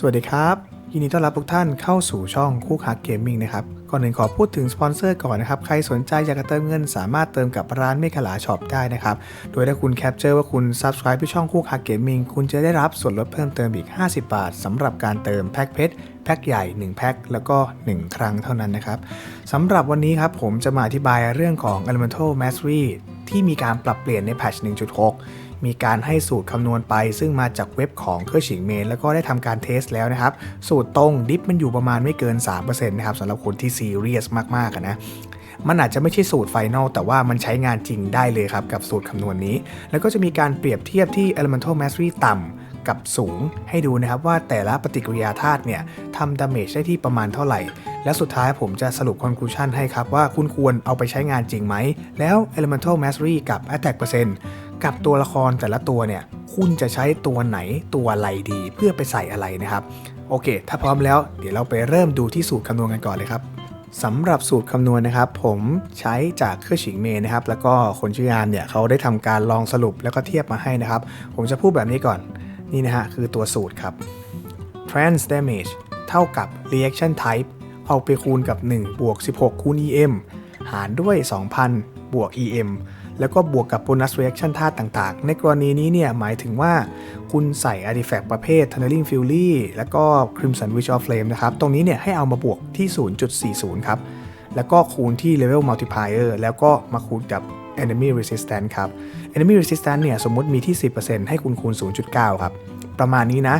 สวัสดีครับ ยินดีต้อนรับทุกท่านเข้าสู่ช่องคู่ค้าเกมมิ่งนะครับ ก่อนอื่นขอพูดถึงสปอนเซอร์ก่อนนะครับ ใครสนใจอยากจะเติมเงินสามารถเติมกับร้านเมฆลาช็อปได้นะครับ โดยถ้าคุณแคปเจอร์ว่าคุณ Subscribe ที่ช่องคู่ค้าเกมมิ่งคุณจะได้รับส่วนลดเพิ่มเติมอีก 50 บาทสำหรับการเติมแพ็คเพชรแพ็คใหญ่ 1 แพ็คแล้วก็ 1 ครั้งเท่านั้นนะครับสำหรับวันนี้ครับผมจะมาอธิบายเรื่องของ Elemental Mastery ที่มีการปรับเปลี่ยนในแพทช์1.6 มีการให้สูตรคำนวณไป ซึ่งมาจากเว็บของเครื่องฉิงเมน แล้วก็ได้ทำการเทสแล้วนะครับ สูตรตรงดิฟมันอยู่ประมาณไม่เกิน 3%นะครับสำหรับคนที่ซีเรียสมากๆนะมันอาจจะไม่ใช่สูตรไฟนอลแต่ว่ามันใช้งานจริงได้เลยครับ กับสูตรคำนวณนี้ แล้วก็จะมีการเปรียบเทียบที่ Elemental Mastery ต่ำกับสูงให้ดูนะครับว่าแต่ละปฏิกิริยาธาตุเนี่ยทำดาเมจได้ที่ประมาณเท่าไหร่ และสุดท้ายผมจะสรุป conclusion ให้ครับว่าคุณควรเอาไปใช้งานจริงไหม แล้ว Elemental Mastery กับ Attack เปอร์เซ็น กับตัวละครแต่ละตัวเนี่ย คุณจะใช้ตัวไหนตัวอะไรดีเพื่อไปใส่อะไรนะครับ โอเค ถ้าพร้อมแล้วเดี๋ยวเราไปเริ่มดูที่สูตรคำนวณกันก่อนเลยครับสำหรับสูตรคำนวณนะครับ ผมใช้จากเครื่องฉิงเมนะครับ แล้วก็คนชื่องานเนี่ยเขาได้ทำการลองสรุปแล้วก็เทียบมาให้นะครับ ผมจะพูดแบบนี้ก่อนนี่นะฮะคือตัวสูตรครับ trans damage เท่ากับ reaction type เอาไปคูณกับ 1 บวก 16 คูณ em หารด้วย 2,000 บวก em แล้วก็บวกกับ bonus reaction ธาตุต่างๆ ในกรณีนี้เนี่ยหมายถึงว่าคุณใส่ artifact ประเภท tunneling fury แล้วก็ crimson witch of flame นะครับ ตรงนี้เนี่ยให้เอามาบวกที่ 0.40 ครับ แล้วก็คูณที่ level multiplier แล้วก็มาคูณกับ enemy resistance ครับ enemy resistance เนี่ยสมมติมีที่ 10%ให้คุณคูณ 0.9 ครับ ประมาณนี้นะ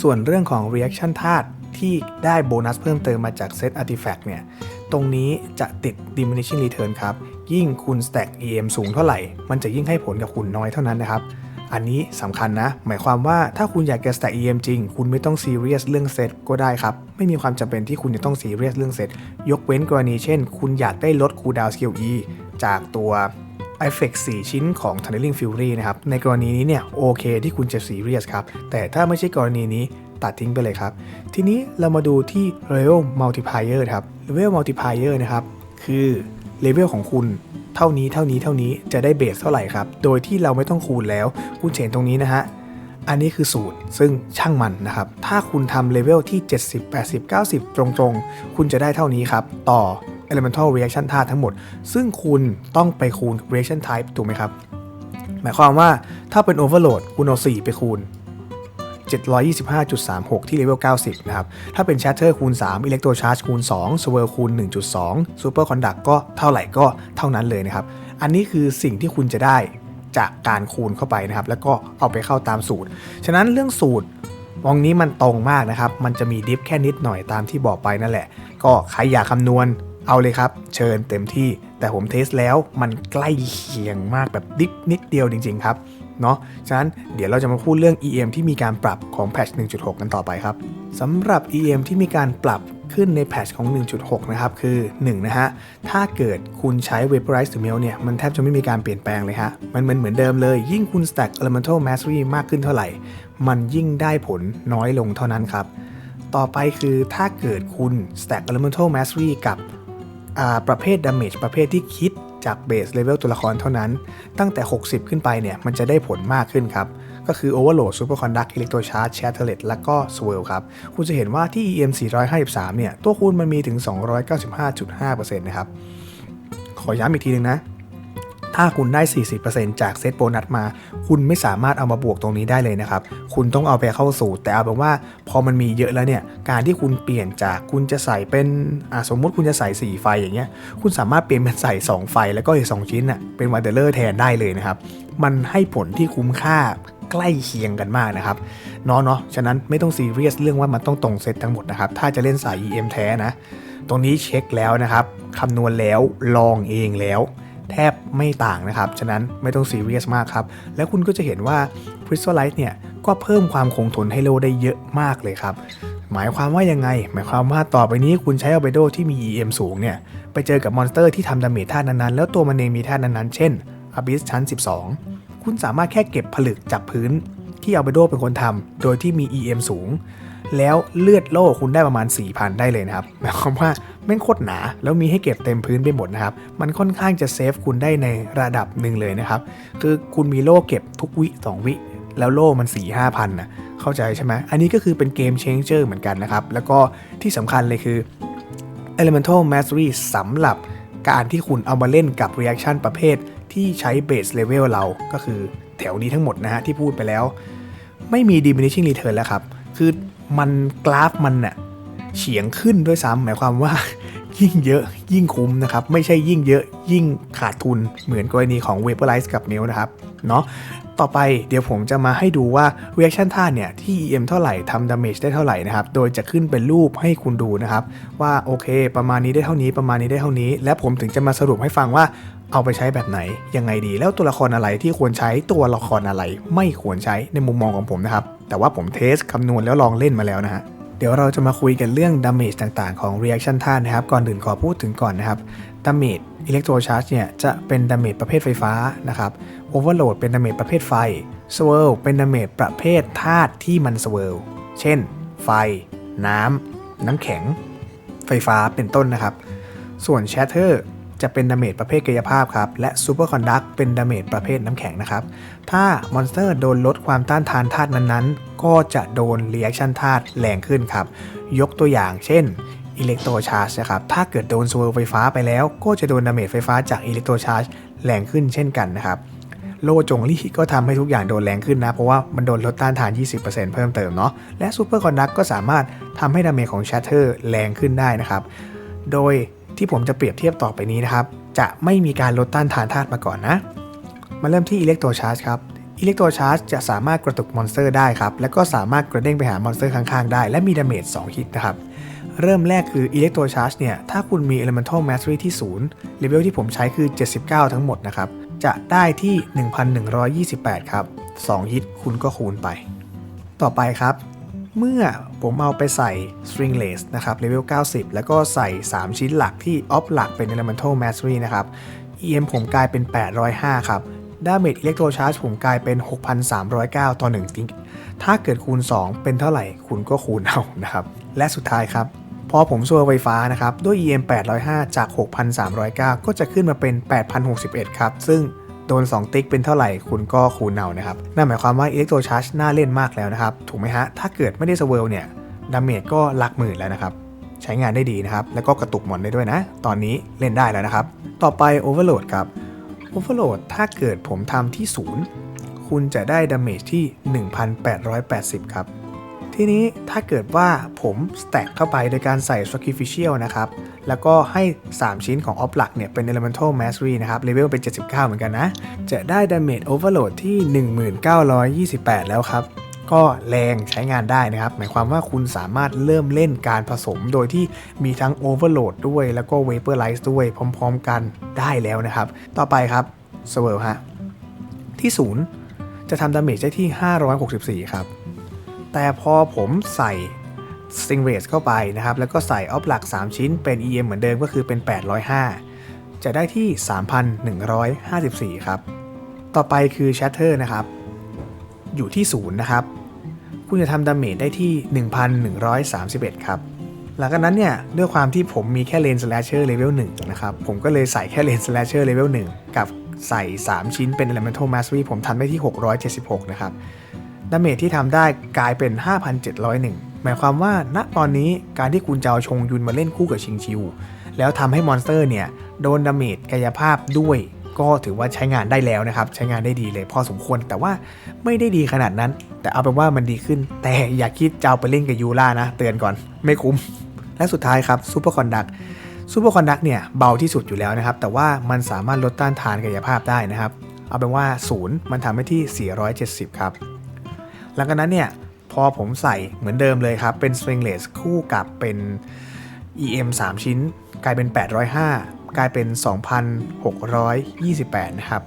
ส่วนเรื่องของ reaction ธาตุที่ได้โบนัสเพิ่มเติมมาจาก set artifact เนี่ย ตรงนี้จะติด diminishing return ครับ ยิ่งคุณ stack EM สูงเท่าไหร่ มันจะยิ่งให้ผลกับคุณน้อยเท่านั้นนะครับ อันนี้สำคัญนะ หมายความว่าถ้าคุณอยากจะ stack EM จริง คุณไม่ต้องซีเรียสเรื่องเซตก็ได้ครับ ไม่มีความจำเป็นที่คุณจะต้องซีเรียสเรื่องเซตยกเว้นกรณีเช่น คุณอยากได้ลด cooldown skill E จากตัว Effect 4ชิ้นของ Tunneling Fury นะครับ ในกรณีนี้เนี่ยโอเคที่คุณจะซีเรียสครับ แต่ถ้าไม่ใช่กรณีนี้ตัดทิ้งไปเลยครับ ทีนี้เรามาดูที่ Level Multiplier ครับ Level Multiplier นะครับ คือ เลเวลของคุณเท่านี้เท่านี้เท่านี้จะได้เบสเท่าไหร่ครับ โดยที่เราไม่ต้องคูณแล้ว คุณเห็นตรงนี้นะฮะ อันนี้คือสูตรซึ่งช่างมันนะครับ ถ้าคุณทำเลเวลที่ 70 80 90 ตรงๆ คุณจะได้เท่านี้ครับ ต่อ Elemental Reaction ธาตุทั้งหมด ซึ่งคุณต้องไปคูณ Reaction Type ถูกไหมครับ หมายความว่าถ้าเป็น Overload คุณเอา 4 ไปคูณ 725.36 ที่เลเวล 90 นะครับ ถ้าเป็น Shatter คูณ 3 Electro Charge คูณ 2 Swirl คูณ 1.2 Super Conduct ก็เท่าไหร่ก็เท่านั้นเลยนะครับ อันนี้คือสิ่งที่คุณจะได้จากการคูณเข้าไปนะครับ แล้วก็เอาไปเข้าตามสูตร ฉะนั้นเรื่องสูตรมองนี้มันตรงมากนะครับ มันจะมีดิฟแค่นิดหน่อยตามที่บอกไปนั่นแหละ ก็ใครอยากคำนวณเอาเลยครับ เชิญเต็มที่ แต่ผมเทสแล้วมันใกล้เคียงมากแบบดิฟนิดเดียวจริง ๆ ครับ เนาะ ฉะนั้นเดี๋ยวเราจะมาพูดเรื่อง EM ที่มีการปรับของแพทช์1.6 กันต่อไปครับสำหรับ EM ที่มีการปรับขึ้นในแพทช์ของ 1.6 นะครับ คือ 1 นะฮะ ถ้าเกิดคุณใช้ Vaporize to Melt เนี่ย มันแทบจะไม่มีการเปลี่ยนแปลงเลยฮะ มันเหมือนเหมือนเดิมเลย ยิ่งคุณ stack Elemental Mastery มากขึ้นเท่าไหร่ มันยิ่งได้ผลน้อยลงเท่านั้นครับ ต่อไปคือถ้าเกิดคุณ stack Elemental Mastery กับประเภท damage ประเภทที่คิด จากเบสเลเวลตัวละครเท่านั้น ตั้งแต่ 60 ขึ้นไปเนี่ยมันจะได้ผลมากขึ้นครับ ก็คือ Overload Super Conduct Electro Charge Shatterlet แล้วก็ Swirl ครับ คุณจะเห็นว่าที่ EM 453 เนี่ย ตัวคูณมันมีถึง 295.5%นะครับ ขอย้ำอีกทีนึงนะ ถ้าคุณได้ 40%จากเซตโบนัสมา คุณไม่สามารถเอามาบวกตรงนี้ได้เลยนะครับ คุณต้องเอาไปเข้าสูตร แต่เอาเป็นว่าพอมันมีเยอะแล้วเนี่ย การที่คุณเปลี่ยนจากคุณจะใส่เป็นสมมุติคุณจะใส่ 4 ไฟอย่างเงี้ย คุณสามารถเปลี่ยนเป็นใส่ 2 ไฟแล้วก็อีก2ชิ้นน่ะเป็นวันเดอร์เลอร์แทนได้เลยนะครับ มันให้ผลที่คุ้มค่าใกล้เคียงกันมากนะครับเนาะเนาะฉะนั้นไม่ต้องซีเรียสเรื่องว่ามันต้องตรงเซตทั้งหมดนะครับ ถ้าจะเล่นสาย EM แท้นะ ตรงนี้เช็คแล้วนะครับคำนวณแล้วลองเองแล้ว แทบไม่ต่างนะครับ ฉะนั้นไม่ต้องซีเรียสมากครับ แล้วคุณก็จะเห็นว่า Crystallize เนี่ยก็เพิ่มความคงทนให้โลได้เยอะมากเลยครับหมายความว่ายังไง หมายความว่าต่อไปนี้คุณใช้อัลเบโดที่มี EM สูงเนี่ยไปเจอกับมอนสเตอร์ที่ทำดาเมจท่านั้นๆ แล้วตัวมันเองมีท่านั้นๆ เช่นอบิสชั้น 12 คุณสามารถแค่เก็บผลึกจากพื้น ที่อัลเบโดเป็นคนทำโดยที่มี EM สูง แล้วเลือดโล่คุณได้ประมาณ 4,000 ได้เลยนะครับหมายความว่าแม่งโคตรหนา แล้วมีให้เก็บเต็มพื้นไปหมดนะครับ มันค่อนข้างจะเซฟคุณได้ในระดับหนึ่งเลยนะครับ คือคุณมีโล่เก็บทุกวิ 2 วิแล้วโล่มัน4ี่ห้าพันนะเข้าใจใช่ไหมอันนี้ก็คือเป็นเกม changer เหมือนกันนะครับ แล้วก็ที่สำคัญเลยคือ Elemental Mastery สำหรับการที่คุณเอามาเล่นกับ Reaction ประเภทที่ใช้ Base Level เราก็คือ แถวนี้ทั้งหมดนะฮะที่พูดไปแล้ว ไม่มี diminishing return แล้วครับ คือมันกราฟมันน่ะเฉียงขึ้นด้วยซ้ำหมายความว่า ยิ่งเยอะยิ่งคุ้มนะครับ ไม่ใช่ยิ่งเยอะยิ่งขาดทุนเหมือนกรณีของ Vaporize กับ Nail นะครับเนาะต่อไปเดี๋ยวผมจะมาให้ดูว่า reaction ท่าเนี่ย ที่ EM เท่าไหร่ทำ damage ได้เท่าไหร่นะครับ โดยจะขึ้นเป็นรูปให้คุณดูนะครับ ว่าโอเค ประมาณนี้ได้เท่านี้ประมาณนี้ได้เท่านี้ และผมถึงจะมาสรุปให้ฟังว่า เอาไปใช้แบบไหน ยังไงดีแล้วตัวละครอะไรที่ควรใช้ตัวละครอะไรไม่ควรใช้ในมุมมองของผมนะครับ แต่ว่าผมเทสคำนวณแล้วลองเล่นมาแล้วนะฮะเดี๋ยวเราจะมาคุยกันเรื่อง damage ต่างๆของ reaction ท่านะครับ ก่อนอื่นขอพูดถึงก่อนนะครับ damage electro charge เนี่ยจะเป็น damage ประเภทไฟฟ้านะครับ overload เป็น damage ประเภทไฟ swirl เป็น damage ประเภทธาตุที่มัน swirl เช่น ไฟ น้ำ น้ำแข็ง ไฟฟ้าเป็นต้นนะครับ ส่วน shatter จะเป็นดาเมจประเภทกายภาพครับ และ Super Conduct เป็นดาเมจประเภทน้ำแข็งนะครับ ถ้ามอนสเตอร์โดนลดความต้านทานธาตุนั้นๆ ก็จะโดน reaction ธาตุแรงขึ้นครับ ยกตัวอย่างเช่น Electro Charge นะครับ ถ้าเกิดโดน swirl ไฟฟ้าไปแล้ว ก็จะโดนดาเมจไฟฟ้าจาก Electro Charge แรงขึ้นเช่นกันนะครับ โลจงลี่ก็ทำให้ทุกอย่างโดนแรงขึ้นนะ เพราะว่ามันโดนลดต้านทาน 20%เพิ่มเติมเนาะ และ Super Conduct ก็สามารถทำให้ดาเมจของ Shatter แรงขึ้นได้นะครับ โดย ที่ผมจะเปรียบเทียบต่อไปนี้นะครับ จะไม่มีการลดต้านทานธาตุมาก่อนนะ มาเริ่มที่ Electro Charge ครับ Electro Charge จะสามารถกระตุกมอนสเตอร์ได้ครับ แล้วก็สามารถกระเด้งไปหามอนสเตอร์ข้างๆได้ และมีดาเมจ2ฮิตนะครับ เริ่มแรกคือ Electro Charge เนี่ย ถ้าคุณมี Elemental Mastery ที่0เลเวลที่ผมใช้คือ 79 ทั้งหมดนะครับ จะได้ที่ 1128 ครับ 2 ฮิตคุณก็คูณไป ต่อไปครับ เมื่อผมเอาไปใส่ Stringless นะครับเลเวล 90 แล้วก็ใส่ 3 ชิ้นหลักที่ออฟหลักเป็น Elemental Mastery นะครับ EM ผมกลายเป็น 805 ครับ Damage Electro Charge ผมกลายเป็น 6,309 ต่อ1ติ๊กถ้าเกิดคูณ 2 เป็นเท่าไหร่คุณก็คูณเอานะครับ และสุดท้ายครับ พอผมซัวไฟฟ้านะครับ ด้วย EM 805 จาก 6,309 ก็จะขึ้นมาเป็น 8,061 ครับ ซึ่ง โดน 2 ติ๊กเป็นเท่าไหร่คุณก็คูณเอานะครับ นั่นหมายความว่า Electro Charge น่าเล่นมากแล้วนะครับ ถูกไหมฮะ ถ้าเกิดไม่ได้สเวลเนี่ยดาเมจก็หลักหมื่นแล้วนะครับ ใช้งานได้ดีนะครับ แล้วก็กระตุกหมอนได้ด้วยนะ ตอนนี้เล่นได้แล้วนะครับ ต่อไป Overload ครับ Overload ถ้าเกิดผมทำที่ 0 คุณจะได้ดาเมจที่ 1,880 ครับ ทีนี้ถ้าเกิดว่าผมสแต็กเข้าไปโดยการใส่ Sacrificial นะครับ แล้วก็ให้ 3 ชิ้นของออฟหลักเนี่ย เป็น Elemental Mastery นะครับเลเวลเป็น 79 เหมือนกันนะ จะได้ Damage Overload ที่ 1928 แล้วครับ ก็แรงใช้งานได้นะครับ หมายความว่าคุณสามารถเริ่มเล่นการผสมโดยที่มีทั้ง Overload ด้วย แล้วก็ Vaporize ด้วยพร้อมๆกันได้แล้วนะครับ ต่อไปครับ s w i r l ฮะที่ 0 จะทำดาเมจได้ที่ 564 ครับ แต่พอผมใส่ Sting Race เข้าไปนะครับ แล้วก็ใส่ออฟหลัก 3 ชิ้นเป็น EM เหมือนเดิมก็คือเป็น 805 จะได้ที่ 3,154 ครับ ต่อไปคือ Shatter นะครับ อยู่ที่ 0 นะครับ คุณจะทำดาเมจได้ที่ 1,131 ครับหลังจากนั้นเนี่ยด้วยความที่ผมมีแค่เลนสแลชเชอร์เลเวล1นะครับ ผมก็เลยใส่แค่เลนสแลชเชอร์เลเวล1กับใส่ 3 ชิ้นเป็น Elemental Mastery ผมทำได้ที่ 676 นะครับ ดาเมจที่ทำได้กลายเป็น 5,701 หมายความว่าณตอนนี้การที่คุณจะเอาชงยุนมาเล่นคู่กับชิงชิว แล้วทำให้มอนสเตอร์เนี่ย โดนดาเมจกายภาพด้วยก็ถือว่าใช้งานได้แล้วนะครับ ใช้งานได้ดีเลยพอสมควรแต่ว่าไม่ได้ดีขนาดนั้น แต่เอาเป็นว่ามันดีขึ้น แต่อย่าคิดจะเอาไปเล่นกับยูล่านะ เตือนก่อนไม่คุ้ม และสุดท้ายครับซูเปอร์คอนดักซูเปอร์คอนดักเนี่ยเบาที่สุดอยู่แล้วนะครับ แต่ว่ามันสามารถลดต้านทานกายภาพได้นะครับ เอาเป็นว่าศูนย์มันทำให้ที่ 470 ครับ หลังจากนั้นเนี่ยพอผมใส่เหมือนเดิมเลยครับ เป็น stringless คู่กับเป็น EM 3 ชิ้น กลายเป็น 805 กลายเป็น 2,628 นะครับ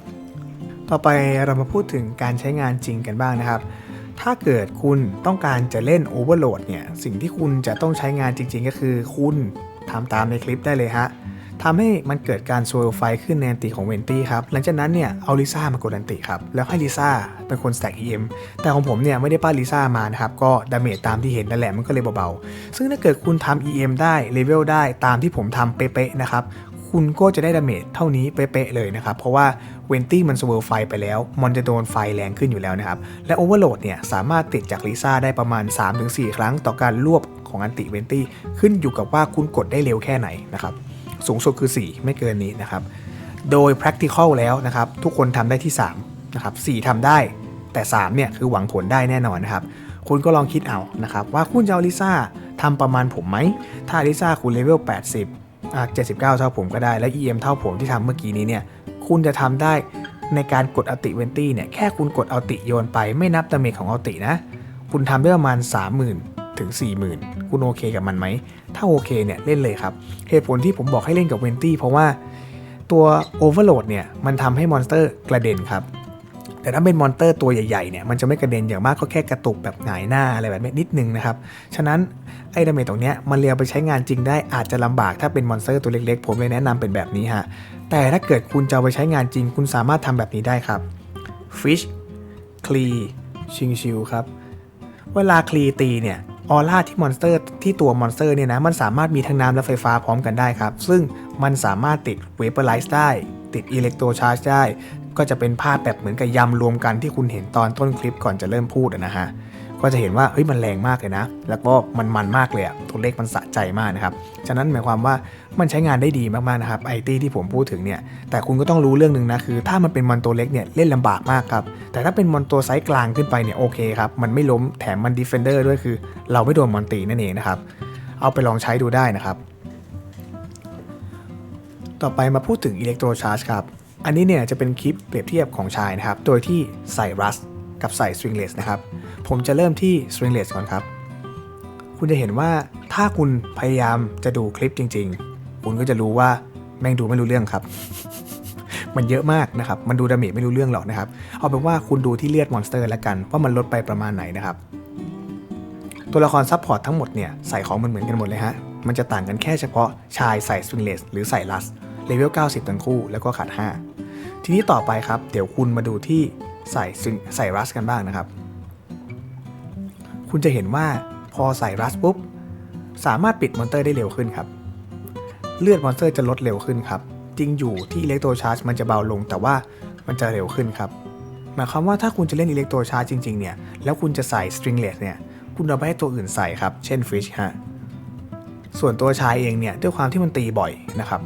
ต่อไปเรามาพูดถึงการใช้งานจริงกันบ้างนะครับ ถ้าเกิดคุณต้องการจะเล่น Overload เนี่ย สิ่งที่คุณจะต้องใช้งานจริง ๆ ก็คือคุณทำตามในคลิปได้เลยฮะ ทำให้มันเกิดการโซลไฟขึ้นในอันติของเวนตี้ครับ หลังจากนั้นเนี่ยเอาลิซ่ามากดอันติครับ แล้วให้ลิซ่าเป็นคนสแต็ก EM แต่ของผมเนี่ยไม่ได้ป้าลิซ่ามานะครับ ก็ดาเมจตามที่เห็นนั่นแหละมันก็เลยเบาๆ ซึ่งถ้าเกิดคุณทำ EM ได้เลเวลได้ตามที่ผมทำเป๊ะๆนะครับคุณก็จะได้ดาเมจเท่านี้เป๊ะๆเลยนะครับ เพราะว่าเวนตี้มันสเวลไฟไปแล้ว มันจะโดนไฟแรงขึ้นอยู่แล้วนะครับ และโอเวอร์โหลดเนี่ยสามารถติดจากลิซ่าได้ประมาณ 3-4 ครั้งต่อการรวบของอันติเวนตี้ขึ้นอยู่กับว่าคุณกดได้เร็วแค่ไหนนะครับ สูงสุดคือ 4 ไม่เกินนี้นะครับ โดย practical แล้วนะครับ ทุกคนทำได้ที่3นะครับ4ทำได้ แต่3เนี่ยคือหวังผลได้แน่นอนนะครับ คุณก็ลองคิดเอานะครับ ว่าคุณจะเอาลิซ่าทำประมาณผมไหม ถ้าลิซ่าคุณเลเวล80อะ79 เท่าผมก็ได้ และ EM เท่าผมที่ทำเมื่อกี้นี้เนี่ย คุณจะทำได้ในการกดอัลติเวนตี้เนี่ย แค่คุณกดอัลติโยนไปไม่นับดาเมจของอัลตินะ คุณทำได้ประมาณ 30,000 ถึง 40,000 คุณโอเคกับมันไหม ถ้าโอเคเนี่ยเล่นเลยครับ เหตุผลที่ผมบอกให้เล่นกับเวนตี้เพราะว่าตัว Overload เนี่ยมันทำให้มอนสเตอร์กระเด็นครับ แต่ถ้าเป็นมอนสเตอร์ตัวใหญ่ๆเนี่ยมันจะไม่กระเด็นอย่างมากก็แค่กระตุกแบบหงายหน้าอะไรแบบนี้นิดนึงนะครับ ฉะนั้นไอ้ดาเมจตรงเนี้ยมันเรียงไปใช้งานจริงได้อาจจะลำบากถ้าเป็นมอนสเตอร์ตัวเล็กๆ ผมเลยแนะนำเป็นแบบนี้ฮะ แต่ถ้าเกิดคุณจะเอาไปใช้งานจริง คุณสามารถทำแบบนี้ได้ครับ Fish คลีชิงชิวครับ เวลาคลีตีเนี่ย ออร่าที่มอนสเตอร์ที่ตัวมอนสเตอร์เนี่ยนะมันสามารถมีทั้งน้ำและไฟฟ้าพร้อมกันได้ครับ ซึ่งมันสามารถติดเวเปอร์ไลซ์ได้ ติดอิเล็กโทรชาร์จได้ ก็จะเป็นภาพแบบเหมือนกับยำรวมกันที่คุณเห็นตอนต้นคลิปก่อนจะเริ่มพูดนะฮะ ก็จะเห็นว่าเฮ้ยมันแรงมากเลยนะ แล้วก็มันมันมากเลยอะตัวเลขมันสะใจมากนะครับ ฉะนั้นหมายความว่ามันใช้งานได้ดีมากๆนะครับไอตี้ที่ผมพูดถึงเนี่ย แต่คุณก็ต้องรู้เรื่องหนึ่งนะคือ ถ้ามันเป็นมอนตัวเล็กเนี่ยเล่นลำบากมากครับ แต่ถ้าเป็นมอนตัวไซส์กลางขึ้นไปเนี่ยโอเคครับ มันไม่ล้มแถมมันดีเฟนเดอร์ด้วยคือ เราไม่โดนมอนตีนั่นเองนะครับ เอาไปลองใช้ดูได้นะครับ ต่อไปมาพูดถึงอิเล็กโทรชาร์จครับ อันนี้เนี่ยจะเป็นคลิปเปรียบเทียบของชายนะครับ โดยที่ใส่รัสกับใส่ stringless นะครับ ผมจะเริ่มที่ stringless ก่อนครับ คุณจะเห็นว่าถ้าคุณพยายามจะดูคลิปจริง ๆ คุณก็จะรู้ว่าแม่งดูไม่รู้เรื่องครับ มันเยอะมากนะครับ มันดูดาเมจไม่รู้เรื่องหรอกนะครับ เอาเป็นว่าคุณดูที่เลือดมอนสเตอร์ล้วกันว่ามันลดไปประมาณไหนนะครับ ตัวละครซับพอร์ตทั้งหมดเนี่ยใส่ของมันเหมือนกันหมดเลยฮะ มันจะต่างกันแค่เฉพาะชายใส่สวิงเลสหรือใส่ลัสเลเวล 90 ทั้งคู่แล้วก็ขาด 5 ทีนี้ต่อไปครับ เดี๋ยวคุณมาดูที่ใส่ใส่รัสกันบ้างนะครับ คุณจะเห็นว่าพอใส่รัสปุ๊บ สามารถปิดมอนเตอร์ได้เร็วขึ้นครับ เลือดมอนเตอร์จะลดเร็วขึ้นครับ จริงอยู่ที่อิเล็กโทรชาร์จมันจะเบาลง แต่ว่ามันจะเร็วขึ้นครับ หมายความว่าถ้าคุณจะเล่นอิเล็กโทรชาร์จจริงๆเนี่ย แล้วคุณจะใส่ stringless เนี่ย คุณเอาไปให้ตัวอื่นใส่ครับ เช่น fish ฮะ ส่วนตัวชายเองเนี่ยด้วยความที่มันตีบ่อยนะครับ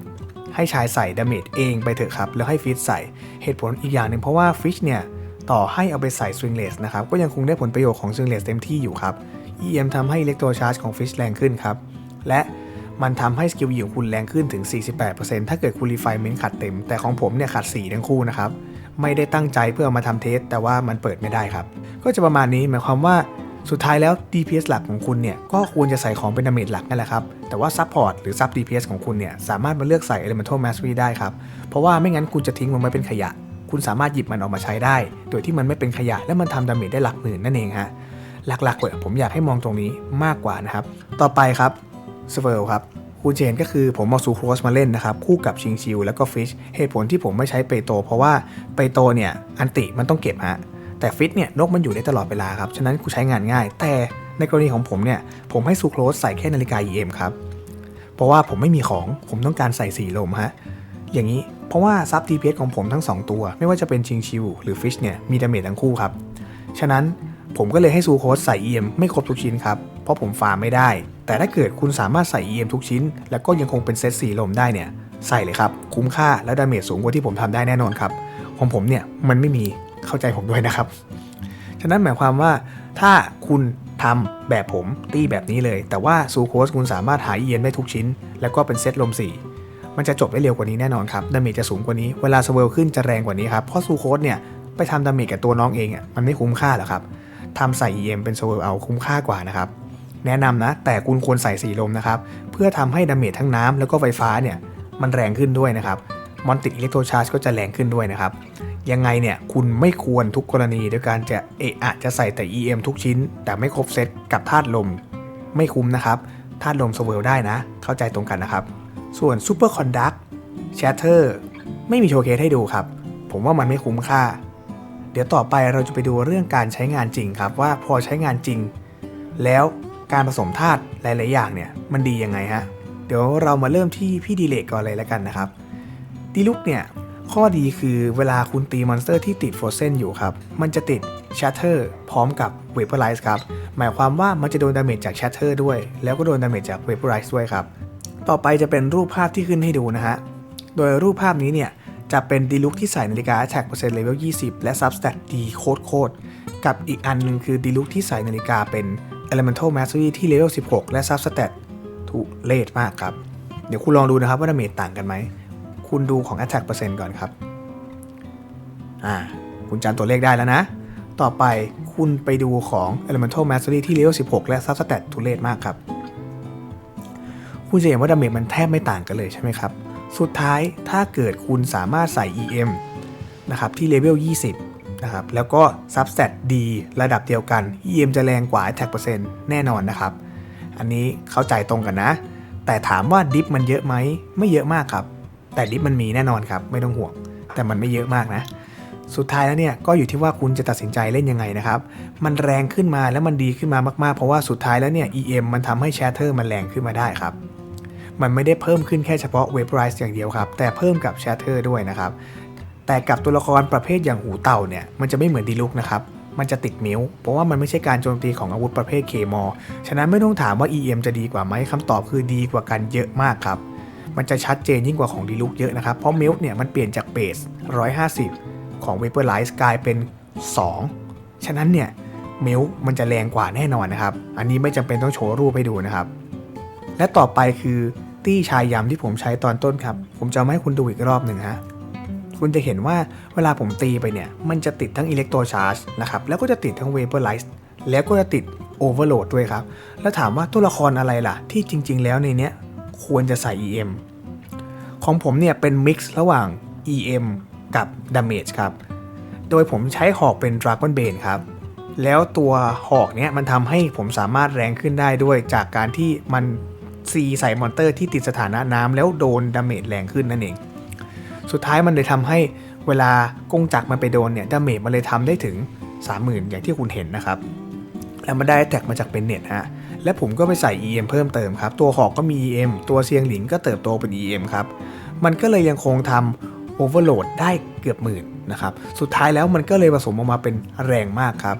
ให้ชายใส่ดาเมจเองไปเถอะครับ แล้วให้ฟิชใส่เหตุผลอีกอย่างหนึ่งเพราะว่าฟิชเนี่ย ต่อให้เอาไปใส่ swingless นะครับก็ยังคงได้ผลประโยชน์ของ swingless เต็มที่อยู่ครับ EM ทำให้ electro charge ของ fish แรงขึ้นครับ และมันทำให้สกิลยิงคุณแรงขึ้นถึง 48%ถ้าเกิดคุณ refinement ขัดเต็ม แต่ของผมเนี่ยขัด 4 ทั้งคู่นะครับ ไม่ได้ตั้งใจเพื่ออามาทำเทส แต่ว่ามันเปิดไม่ได้ครับ ก็จะประมาณนี้หมายความว่าสุดท้ายแล้ว DPS หลักของคุณเนี่ย ก็ควรจะใส่ของเป็นดาเมจหลักนั่นแหละครับ แต่ว่า Support หรือ Sub DPS ของคุณเนี่ย สามารถมาเลือกใส่ Elemental Mastery ได้ครับ เพราะว่าไม่งั้นคุณจะทิ้งมันไว้เป็นขยะ คุณสามารถหยิบมันออกมาใช้ได้ โดยที่มันไม่เป็นขยะและมันทำดาเมจได้หลักหมื่นนั่นเองฮะหลักๆเลยผมอยากให้มองตรงนี้มากกว่านะครับ ต่อไปครับสเวลครับคุณจะเห็นก็คือผมเอาซูโครสมาเล่นนะครับ คู่กับชิงชิวแล้วก็ฟิชเหตุผลที่ผมไม่ใช้เปโต เพราะว่าเปโตเนี่ยอันติมันต้องเก็บฮะแต่ฟิตเนี่ยนกมันอยู่ได้ตลอดเวลาครับ ฉะนั้นกูใช้งานง่าย แต่ในกรณีของผมเนี่ย ผมให้ซูโครสใส่แค่นาฬิกา EM ครับ เพราะว่าผมไม่มีของผมต้องการใส่สีลมฮะอย่างนี้ เพราะว่าซับ DPS ของผมทั้ง 2 ตัว ไม่ว่าจะเป็นชิงชิวหรือฟิชเนี่ยมีดาเมจทั้งคู่ครับ ฉะนั้นผมก็เลยให้ซูโคสใส่ EM ไม่ครบทุกชิ้นครับ เพราะผมฟาร์มไม่ได้ แต่ถ้าเกิดคุณสามารถใส่ EM ทุกชิ้น แล้วก็ยังคงเป็นเซตสีลมได้เนี่ยใส่เลยครับ คุ้มค่าและดาเมจสูงกว่าที่ผมทำได้แน่นอนครับ ของผมเนี่ยมันไม่มีเข้าใจผมด้วยนะครับ ฉะนั้นหมายความว่าถ้าคุณทำแบบผมตีแบบนี้เลย แต่ว่าซูโคสคุณสามารถหา EM ได้ทุกชิ้น แล้วก็เป็นเซตลม4 มันจะจบได้เร็วกว่านี้แน่นอนครับดาเมจจะสูงกว่านี้เวลาสเวลขึ้นจะแรงกว่านี้ครับเพราะซูโคสเนี่ยไปทำดาเมจกับตัวน้องเองอะมันไม่คุ้มค่าหรอกครับทำใส่ EM เป็นสเวลเอาคุ้มค่ากว่านะครับแนะนำนะ แต่คุณควรใส่สีลมนะครับ เพื่อทำให้ดาเมจทั้งน้ำแล้วก็ไฟฟ้าเนี่ยมันแรงขึ้นด้วยนะครับมอนติดอิเล็กโทรชาร์จก็จะแรงขึ้นด้วยนะครับยังไงเนี่ยคุณไม่ควรทุกกรณีโดยการจะเอะอะจะใส่แต่ EM ทุกชิ้น แต่ไม่ครบเซตกับธาตุลม ไม่คุ้มนะครับธาตุลมสเวลได้นะ เข้าใจตรงกันนะครับ ส่วน Super Conduct Shatter ไม่มีโชว์เคสให้ดูครับ ผมว่ามันไม่คุ้มค่า เดี๋ยวต่อไปเราจะไปดูเรื่องการใช้งานจริงครับว่าพอใช้งานจริง แล้วการผสมธาตุหลาย ๆ อย่างเนี่ยมันดียังไงฮะ เดี๋ยวเรามาเริ่มที่พี่ดีเลกก่อนเลยแล้วกันนะครับดีลุกเนี่ยข้อดีคือเวลาคุณตีมอนสเตอร์ที่ติดโฟเซนอยู่ครับ มันจะติดชัตเตอร์พร้อมกับเวเ p อร์ไลซ์ครับ หมายความว่ามันจะโดนดาเมจจากชัตเตอร์ด้วย แล้วก็โดนดาเมจจากเวเ p อร์ไลซ์ด้วยครับ ต่อไปจะเป็นรูปภาพที่ขึ้นให้ดูนะฮะ โดยรูปภาพนี้เนี่ย จะเป็นดีลุกที่ใส่นาฬิกา Attack เปอร์เซ็นต์เลเวล20 และ Substat ดีโคตรโคตรกับอีกอันหนึงคือดีลุกที่ใส่นาฬิกาเป็น Elemental Mastery ที่เลเวล16 และ Substat ทุเลศมากครับ เดี๋ยวคุณลองดูนะครับว่าดาเมจต่างกันไหม คุณดูของ Attack เปอร์เซ็นต์ก่อนครับ อ่า คุณจำตัวเลขได้แล้วนะ ต่อไปคุณไปดูของ Elemental Mastery ที่เลเวล16 และ Substat ทุเลศมากครับ คุณจะเห็นว่าดาเมจมันแทบไม่ต่างกันเลยใช่ไหมครับ สุดท้ายถ้าเกิดคุณสามารถใส่ EM นะครับที่เลเวล 20 นะครับ แล้วก็ Substat ดีระดับเดียวกัน EM จะแรงกว่า Attack เปอร์เซ็นต์แน่นอนนะครับ อันนี้เข้าใจตรงกันนะ แต่ถามว่าดิฟมันเยอะไหม ไม่เยอะมากครับ แต่ดิฟมันมีแน่นอนครับ ไม่ต้องห่วง แต่มันไม่เยอะมากนะ สุดท้ายแล้วเนี่ยก็อยู่ที่ว่าคุณจะตัดสินใจเล่นยังไงนะครับ มันแรงขึ้นมาแล้วมันดีขึ้นมามากๆ เพราะว่าสุดท้ายแล้วเนี่ย EM มันทำให้ Shatter มันแรงขึ้นมาได้ครับ มันไม่ได้เพิ่มขึ้นแค่เฉพาะ Vaporize อย่างเดียวครับ แต่เพิ่มกับ Shatter ด้วยนะครับ แต่กับตัวละครประเภทอย่างหูเต่าเนี่ย มันจะไม่เหมือนดีลุกนะครับ มันจะติดมิวเพราะว่ามันไม่ใช่การโจมตีของอาวุธประเภทเคมอฉะนั้นไม่ต้องถามว่า EM จะดีกว่าไหมคำตอบคือดีกว่ากันเยอะมากครับ มันจะชัดเจนยิ่งกว่าของดีลุกเยอะนะครับ เพราะมิลเนี่ยมันเปลี่ยนจากเบส150 ของ Vaporize กลายเป็น 2 ฉะนั้นเนี่ยมิลมันจะแรงกว่าแน่นอนนะครับ อันนี้ไม่จำเป็นต้องโชว์รูปให้ดูนะครับ และต่อไปคือ ตี้ชายยำที่ผมใช้ตอนต้นครับ ผมจะมาให้คุณดูอีกรอบหนึ่งฮะคุณจะเห็นว่าเวลาผมตีไปเนี่ย มันจะติดทั้งอิเล็กโตรชาร์จนะครับแล้วก็จะติดทั้งเวเ p อร์ไลซ์แล้วก็จะติดโอเวอร์โหลดด้วยครับ แล้วถามว่าตัวละครอะไรล่ะ ที่จริง ๆ แล้วในเนี้ยควรจะใส่ EM ของผมเนี่ยเป็นมิกซ์ระหว่าง EM กับ Damage ครับ โดยผมใช้หอกเป็น Dragon Bane ครับ แล้วตัวหอกเนี้ยมันทำให้ผมสามารถแรงขึ้นได้ด้วยจากการที่มัน ซีใส่มอนเตอร์ที่ติดสถานะน้ำแล้วโดนดาเมจแรงขึ้นนั่นเอง สุดท้ายมันเลยทำให้เวลากงจักรมันไปโดนเนี่ยดาเมจมันเลยทำได้ถึง 30,000 อย่างที่คุณเห็นนะครับ แล้วมันได้แท็กมาจากเป็นเน็ตฮะ และผมก็ไปใส่ EM เพิ่มเติมครับ ตัวหอกก็มี EM ตัวเซียงหลินก็เติบโตเป็น EM ครับ มันก็เลยยังคงทำโอเวอร์โหลดได้เกือบหมื่นนะครับ สุดท้ายแล้วมันก็เลยผสมออกมาเป็นแรงมากครับ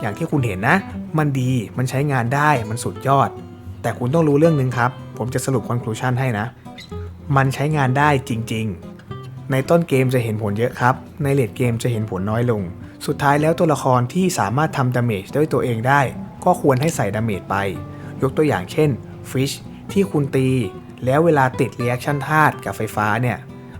อย่างที่คุณเห็นนะ มันดี มันใช้งานได้ มันสุดยอด แต่คุณต้องรู้เรื่องหนึ่งครับ ผมจะสรุปคอนคลูชันให้นะ มันใช้งานได้จริง ๆ ในต้นเกมจะเห็นผลเยอะครับ ในเลดเกมจะเห็นผลน้อยลง สุดท้ายแล้วตัวละครที่สามารถทำดาเมจด้วยตัวเองได้ ก็ควรให้ใส่ดาเมจไป ยกตัวอย่างเช่นฟิชที่คุณตี แล้วเวลาติด reaction ธาตุกับไฟฟ้าเนี่ย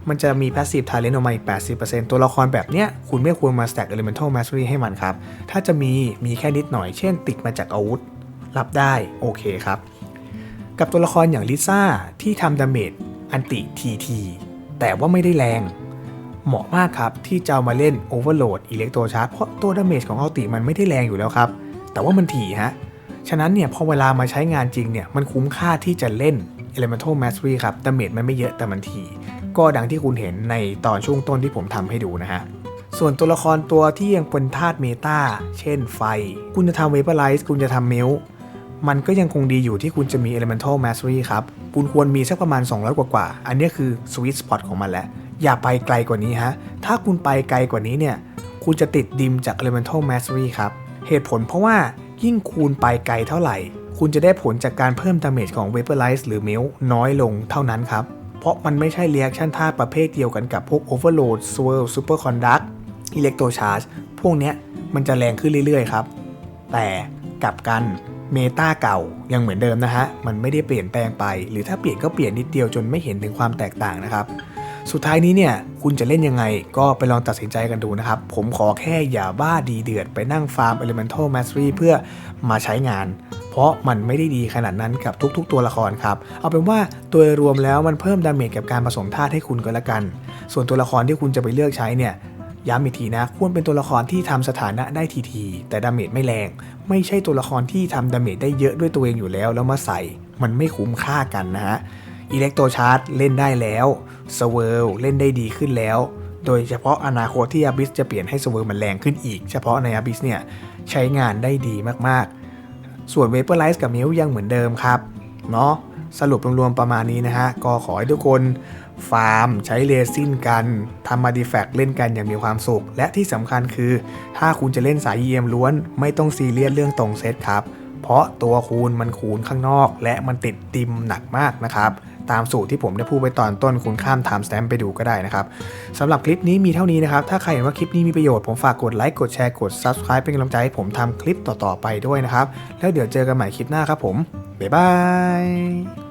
มันจะมี passive talent ออกมาอีก 80%ตัวละครแบบเนี้ย คุณไม่ควรมา stack elemental mastery ให้มันครับ ถ้าจะมี มีแค่นิดหน่อย เช่น ติดมาจากอาวุธ รับได้ โอเคครับ กับตัวละครอย่างลิซ่าที่ทำดาเมจอันติทีทีแต่ว่าไม่ได้แรง เหมาะมากครับที่จะามาเล่น Overload อิเล็กโตรชาร์จเพราะตัวดาเมจของอัลติมันไม่ได้แรงอยู่แล้วครับ แต่ว่ามันถี่ฮะ ฉะนั้นเนี่ยพอเวลามาใช้งานจริงเนี่ยมันคุ้มค่าที่จะเล่น Elemental Mastery ครับดาเมจมันไม่เยอะแต่มันถี่ก็ดังที่คุณเห็นในตอนช่วงต้นที่ผมทำให้ดูนะฮะส่วนตัวละครตัวที่ยังเป็นธาตุเมตาเช่นไฟ คุณจะทำเว p อร์ไลซ์คุณจะทำเมล มันก็ยังคงดีอยู่ที่คุณจะมี Elemental Mastery ครับ คุณควรมีสักประมาณ 200 กว่ากว่า อันนี้คือ Sweet Spot ของมันแหละอย่าไปไกลกว่านี้ฮะ ถ้าคุณไปไกลกว่านี้เนี่ย คุณจะติดดิมจาก Elemental Mastery ครับ เหตุผลเพราะว่ายิ่งคูณไปไกลเท่าไหร่ คุณจะได้ผลจากการเพิ่มดาเมจของ Vaporize หรือ Melt น้อยลงเท่านั้นครับ เพราะมันไม่ใช่ reaction ธาตุประเภทเดียวกันกับพวก Overload Swirl Superconduct Electro Charge พวกเนี้ยมันจะแรงขึ้นเรื่อยๆครับ แต่กลับกัน เมตาเก่ายังเหมือนเดิมนะฮะ มันไม่ได้เปลี่ยนแปลงไป หรือถ้าเปลี่ยนก็เปลี่ยนนิดเดียวจนไม่เห็นถึงความแตกต่างนะครับ สุดท้ายนี้เนี่ย คุณจะเล่นยังไง ก็ไปลองตัดสินใจกันดูนะครับ ผมขอแค่อย่าบ้าดีเดือดไปนั่งฟาร์ม Elemental Mastery เพื่อมาใช้งาน เพราะมันไม่ได้ดีขนาดนั้นกับทุกๆ ตัวละครครับ เอาเป็นว่าโดยรวมแล้วมันเพิ่มดาเมจกับการผสมธาตุให้คุณก็แล้วกัน ส่วนตัวละครที่คุณจะไปเลือกใช้เนี่ย ย้ำอีกทีนะ ควรเป็นตัวละครที่ทำสถานะได้ทีทีๆแต่ดาเมจไม่แรง ไม่ใช่ตัวละครที่ทำดาเมจได้เยอะด้วยตัวเองอยู่แล้ว แล้วมาใส่ มันไม่คุ้มค่ากันนะฮะอิเล็กโตรชาร์จเล่นได้แล้วสเวิร์เล่นได้ดีขึ้นแล้ว โดยเฉพาะอนาคตที่อาบิสจะเปลี่ยนให้สเวิร์มันแรงขึ้นอีก เฉพาะในอาบิสเนี่ยใช้งานได้ดีมากๆ ส่วนเวเปอร์ไลซ์กับมิลยังเหมือนเดิมครับเนาะสรุปรวมๆประมาณนี้นะฮะก็ขอให้ทุกคน ฟาร์ม ใช้เรซินกันทำมาดีแฟกเล่นกันอย่างมีความสุข และที่สำคัญคือ ถ้าคุณจะเล่นสาย EM ล้วน ไม่ต้องซีเรียสเรื่องตรงเซตครับ เพราะตัวคูณมันคูณข้างนอก และมันติดดิมหนักมากนะครับตามสูตรที่ผมได้พูดไปตอนต้นคุณข้ามไทม์สแตมไปดูก็ได้นะครับสำหรับคลิปนี้มีเท่านี้นะครับ ถ้าใครเห็นว่าคลิปนี้มีประโยชน์ ผมฝากกดไลค์กดแชร์กด Subscribe เป็นกำลังใจให้ผมทำคลิปต่อๆไปด้วยนะครับ แล้วเดี๋ยวเจอกันใหม่คลิปหน้าครับผม บ๊ายบาย